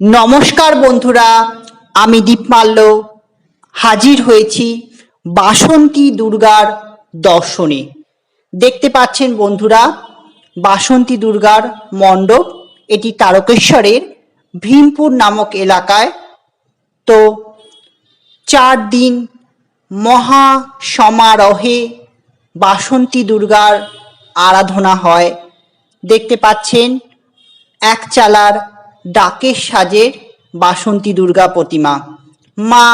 নমস্কার বন্ধুরা, আমি দীপমাল্য। হাজির হয়েছি বাসন্তী দুর্গার দর্শনে। দেখতে পাচ্ছেন বন্ধুরা, বাসন্তী দুর্গার মণ্ডপ, এটি তারকেশ্বরের ভীমপুর নামক এলাকায়। তো চার দিন মহা সমারোহে বাসন্তী দুর্গার আরাধনা হয়। দেখতে পাচ্ছেন, এক চালার ডাকের সাজের বাসন্তী দুর্গা প্রতিমা। মা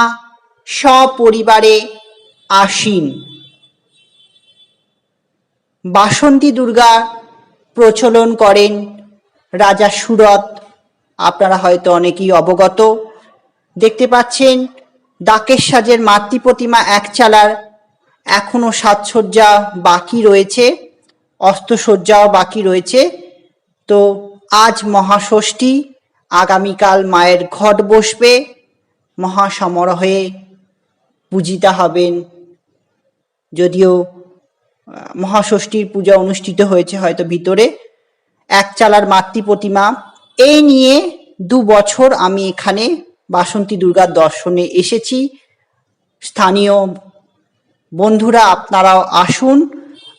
সপরিবারে আসীন। বাসন্তী দুর্গা প্রচলন করেন রাজা সুরত আপনারা হয়তো অনেকেই অবগত। দেখতে পাচ্ছেন, ডাকের সাজের মাতৃ প্রতিমা এক চালার এখনও সাজসজ্জা বাকি রয়েছে, অস্ত্রসজ্জাও বাকি রয়েছে। তো আজ মহাষষ্ঠী আগামীকাল মায়ের ঘট বসবে। মহাসমারোহে পূজিতা হবেন। যদিও মহাষষ্ঠীর পূজা অনুষ্ঠিত হয়েছে হয়তো ভিতরে। এক চালার মাতৃ প্রতিমা। এই নিয়ে দু বছর আমি এখানে বাসন্তী দুর্গার দর্শনে এসেছি। স্থানীয় বন্ধুরা, আপনারাও আসুন।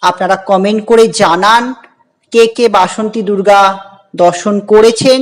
আপনারা কমেন্ট করে জানান কে কে বাসন্তী দুর্গা দর্শন করেছেন।